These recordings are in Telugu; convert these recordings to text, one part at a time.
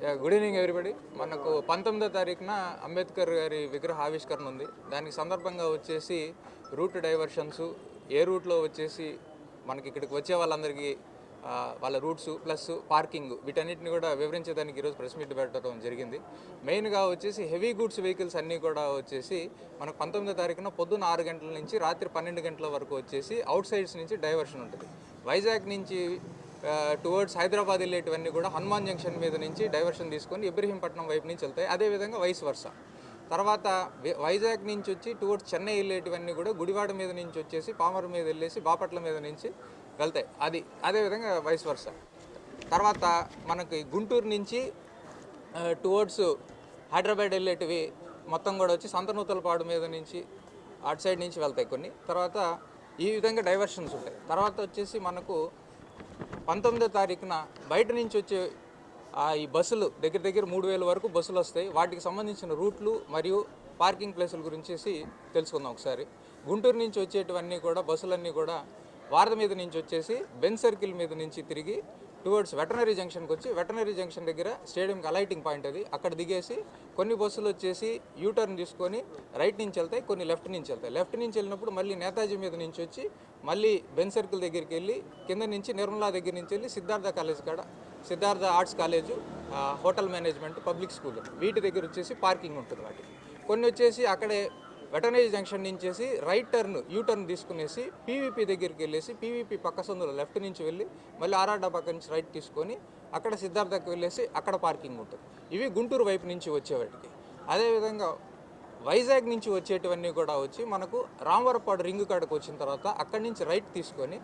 గుడ్ ఈవినింగ్ ఎవ్రీబడి మనకు పంతొమ్మిదో తారీఖున అంబేద్కర్ గారి విగ్రహ ఆవిష్కరణ ఉంది. దానికి సందర్భంగా వచ్చేసి రూట్ డైవర్షన్స్ ఏ రూట్లో వచ్చేసి మనకి ఇక్కడికి వచ్చే వాళ్ళందరికీ వాళ్ళ రూట్స్ ప్లస్ పార్కింగ్ వీటన్నిటిని కూడా వివరించేదానికి ఈరోజు ప్రెస్ మీట్ పెట్టడం జరిగింది. మెయిన్గా వచ్చేసి హెవీ గూడ్స్ వెహికల్స్ అన్నీ కూడా వచ్చేసి మనకు పంతొమ్మిదో తారీఖున పొద్దున్న ఆరు గంటల నుంచి రాత్రి పన్నెండు గంటల వరకు వచ్చేసి అవుట్ సైడ్స్ నుంచి డైవర్షన్ ఉంటుంది. వైజాగ్ నుంచి టువర్డ్స్ హైదరాబాద్ వెళ్ళేటివన్నీ కూడా హనుమాన్ జంక్షన్ మీద నుంచి డైవర్షన్ తీసుకొని ఇబ్రహీంపట్నం వైపు నుంచి వెళ్తాయి. అదేవిధంగా వైస్ వర్ష తర్వాత వైజాగ్ నుంచి వచ్చి టువర్డ్స్ చెన్నై వెళ్ళేటివన్నీ కూడా గుడివాడ మీద నుంచి వచ్చేసి పామర్ మీద వెళ్ళేసి బాపట్ల మీద నుంచి వెళ్తాయి. అది అదేవిధంగా వైస్ వర్ష తర్వాత మనకి గుంటూరు నుంచి టువర్డ్స్ హైదరాబాద్ వెళ్ళేటివి మొత్తం కూడా వచ్చి సంతనూతలపాడు మీద నుంచి అటు సైడ్ నుంచి వెళ్తాయి కొన్ని. తర్వాత ఈ విధంగా డైవర్షన్స్ ఉంటాయి. తర్వాత వచ్చేసి మనకు పంతొమ్మిదో తారీఖున బయట నుంచి వచ్చే ఈ బస్సులు దగ్గర దగ్గర మూడు వేల వరకు బస్సులు వస్తాయి. వాటికి సంబంధించిన రూట్లు మరియు పార్కింగ్ ప్లేసుల గురించి తెలుసుకుందాం ఒకసారి. గుంటూరు నుంచి వచ్చేటివన్నీ కూడా బస్సులన్నీ కూడా వారధ మీద నుంచి వచ్చేసి బెన్ సర్కిల్ మీద నుంచి తిరిగి టువర్డ్స్ వెటనరీ జంక్షన్కి వచ్చి వెటనరీ జంక్షన్ దగ్గర స్టేడియంకి అలైటింగ్ పాయింట్ అది. అక్కడ దిగేసి కొన్ని బస్సులు వచ్చేసి యూటర్న్ తీసుకొని రైట్ నుంచి వెళ్తాయి కొన్ని లెఫ్ట్ నుంచి వెళ్తాయి. లెఫ్ట్ నుంచి వెళ్ళినప్పుడు మళ్ళీ నేతాజీ మీద నుంచి వచ్చి మళ్ళీ బెన్ సర్కిల్ దగ్గరికి వెళ్ళి కింద నుంచి నిర్మలా దగ్గర నుంచి వెళ్ళి సిద్ధార్థ కాలేజ్ కాడ Siddhartha arts college hotel management public school వీటి దగ్గర వచ్చేసి పార్కింగ్ ఉంటుంది వాటికి. కొన్ని వచ్చేసి అక్కడే వెటనరీ జంక్షన్ నుంచేసి రైట్ టర్న్ యూ టర్న్ తీసుకునేసి పీవీపీ దగ్గరికి వెళ్ళేసి పీవీపీ పక్క సందులో లెఫ్ట్ నుంచి వెళ్ళి మళ్ళీ ఆర్ఆర్డా పక్క నుంచి రైట్ తీసుకొని అక్కడ సిద్ధార్థకి వెళ్ళేసి అక్కడ పార్కింగ్ ఉంటుంది. ఇవి గుంటూరు వైపు నుంచి వచ్చేవాటికి అదేవిధంగా వైజాగ్ నుంచి వచ్చేటివన్నీ కూడా వచ్చి మనకు రామవరపాడు రింగ్ కాడకు వచ్చిన తర్వాత అక్కడి నుంచి రైట్ తీసుకొని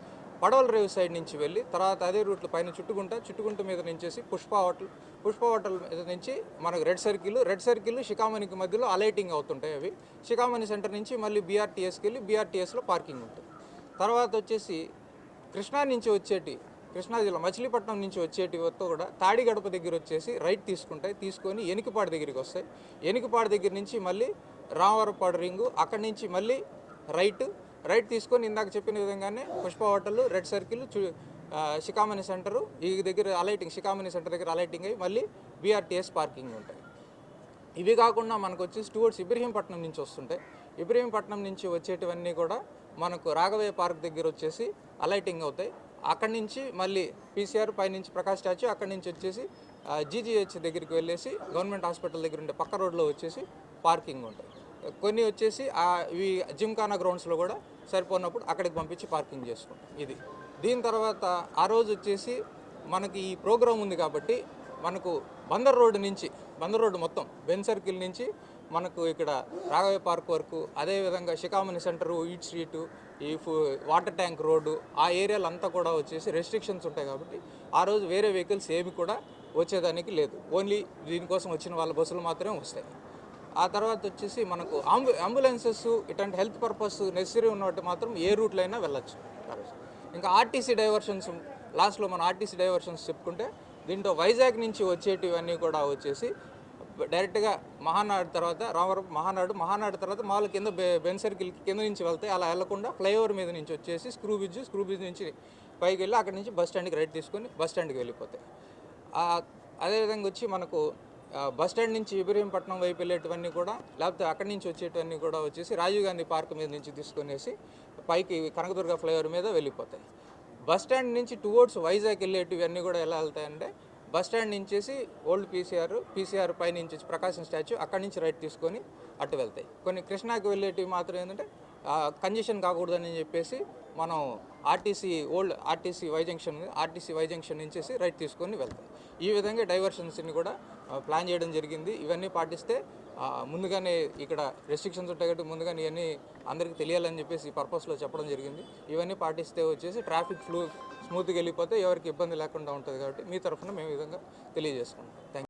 పడవల రేవు సైడ్ నుంచి వెళ్ళి తర్వాత అదే రూట్లో పైన చుట్టుకుంట చుట్టుకుంట మీద నుంచేసి పుష్ప హోటల్ పుష్ప హోటల్ మీద నుంచి మనకు రెడ్ సర్కిల్ రెడ్ సర్కిల్ షికామణికి మధ్యలో అలైటింగ్ అవుతుంటాయి అవి. షికామణి సెంటర్ నుంచి మళ్ళీ బీఆర్టీఎస్కి వెళ్ళి బీఆర్టీఎస్లో పార్కింగ్ ఉంటుంది. తర్వాత వచ్చేసి కృష్ణా నుంచి వచ్చేటి కృష్ణా జిల్లా మచిలీపట్నం నుంచి వచ్చేటి వరకు కూడా తాడిగడప దగ్గర వచ్చేసి రైట్ తీసుకుంటాయి. తీసుకొని ఎనికిపాడు దగ్గరికి వస్తాయి. ఎనికిపాడు దగ్గర నుంచి మళ్ళీ రామవరపాడు రింగు అక్కడి నుంచి మళ్ళీ రైట్ రైట్ తీసుకొని ఇందాక చెప్పిన విధంగానే పుష్ప హోటల్ రెడ్ సర్కిల్ చు షికామణి సెంటరు ఈ దగ్గర అలైటింగ్ షికామణి సెంటర్ దగ్గర అలైటింగ్ అయ్యి మళ్ళీ బీఆర్టీఎస్ పార్కింగ్ ఉంటాయి. ఇవి కాకుండా మనకు వచ్చి స్టూవర్డ్స్ ఇబ్రహీంపట్నం నుంచి వస్తుంటాయి. ఇబ్రహీంపట్నం నుంచి వచ్చేటివన్నీ కూడా మనకు రాఘవయ్య పార్క్ దగ్గర వచ్చేసి అలైటింగ్ అవుతాయి. అక్కడి నుంచి మళ్ళీ పీసీఆర్ పైనుంచి ప్రకాష్ స్టాచ్యూ అక్కడి నుంచి వచ్చేసి జీజీహెచ్ దగ్గరికి వెళ్ళేసి గవర్నమెంట్ హాస్పిటల్ దగ్గర ఉండే పక్క రోడ్లో వచ్చేసి పార్కింగ్ ఉంటాయి. కొన్ని వచ్చేసి ఆ ఇవి జిమ్ఖానా గ్రౌండ్స్లో కూడా సరిపోనప్పుడు అక్కడికి పంపించి పార్కింగ్ చేసుకుంటాం. ఇది. దీని తర్వాత ఆ రోజు వచ్చేసి మనకి ఈ ప్రోగ్రాం ఉంది కాబట్టి మనకు బందర్ రోడ్డు నుంచి బందర్ రోడ్డు మొత్తం బెన్ సర్కిల్ నుంచి మనకు ఇక్కడ రాఘవయ్య పార్క్ వరకు అదేవిధంగా షికామణి సెంటరు ఈట్ స్ట్రీటు ఈ ఫు- వాటర్ ట్యాంక్ రోడ్డు ఆ ఏరియాలు అంతా కూడా వచ్చేసి రెస్ట్రిక్షన్స్ ఉంటాయి కాబట్టి ఆ రోజు వేరే వెహికల్స్ ఏమి కూడా వచ్చేదానికి లేదు. ఓన్లీ దీనికోసం వచ్చిన వాళ్ళ బస్సులు మాత్రమే వస్తాయి. ఆ తర్వాత వచ్చేసి మనకు అంబు అంబులెన్సెస్ ఇట్లాంటి హెల్త్ పర్పస్ నెసరీ ఉన్నట్టు మాత్రం ఏ రూట్లో అయినా వెళ్ళచ్చు. ఇంకా ఆర్టీసీ డైవర్షన్స్ లాస్ట్లో మనం ఆర్టీసీ డైవర్షన్స్ చెప్పుకుంటే దీంట్లో వైజాగ్ నుంచి వచ్చేటివన్నీ కూడా వచ్చేసి డైరెక్ట్గా మహానాడు తర్వాత రామవరం మహానాడు మహానాడు తర్వాత మామూలు కింద బె- బెన్ సర్కిల్ కింద నుంచి వెళ్తాయి అలా వెళ్ళకుండా ఫ్లైఓవర్ మీద నుంచి వచ్చేసి స్క్రూ బ్రిడ్జ్ స్క్రూ బ్రిడ్జ్ నుంచి పైకి వెళ్ళి అక్కడి నుంచి బస్ స్టాండ్కి రైట్ తీసుకొని బస్ స్టాండ్కి వెళ్ళిపోతాయి. అదేవిధంగా వచ్చి మనకు బస్ స్టాండ్ నుంచి ఇబ్రహీంపట్నం వైపు వెళ్ళేటివన్నీ కూడా లేకపోతే అక్కడి నుంచి వచ్చేటివన్నీ కూడా వచ్చేసి రాజీవ్ గాంధీ పార్క్ మీద నుంచి తీసుకునేసి పైకి కనకదుర్గ ఫ్లైఓవర్ మీద వెళ్ళిపోతాయి. బస్ స్టాండ్ నుంచి టువర్డ్స్ వైజాగ్ వెళ్ళేటివి అన్నీ కూడా ఎలా వెళ్తాయంటే బస్ స్టాండ్ నుంచేసి ఓల్డ్ పీసీఆర్ పీసీఆర్ పై నుంచి ప్రకాశం స్టాచ్యూ అక్కడి నుంచి రైట్ తీసుకొని అటు వెళ్తాయి. కొన్ని కృష్ణాకి వెళ్ళేటివి మాత్రం ఏంటంటే కంజెషన్ కాకూడదని చెప్పేసి మనం RTC old RTC Y junction RTC Y junction నుంచేసి right తీసుకొని వెళ్తాయి ఈ విధంగా డైవర్షన్స్ని కూడా ప్లాన్ చేయడం జరిగింది. ఇవన్నీ పాటిస్తే ముందుగానే ఇక్కడ రెస్ట్రిక్షన్స్ ఉంటాయి కాబట్టి ముందుగానే ఇవన్నీ అందరికీ తెలియాలని చెప్పేసి పర్పస్లో చెప్పడం జరిగింది. ఇవన్నీ పాటిస్తే వచ్చేసి ట్రాఫిక్ ఫ్లో స్మూత్గా వెళ్ళిపోతే ఎవరికి ఇబ్బంది లేకుండా ఉంటుంది కాబట్టి మీ తరఫున మేము ఈ విధంగా తెలియజేసుకుంటాం థ్యాంక్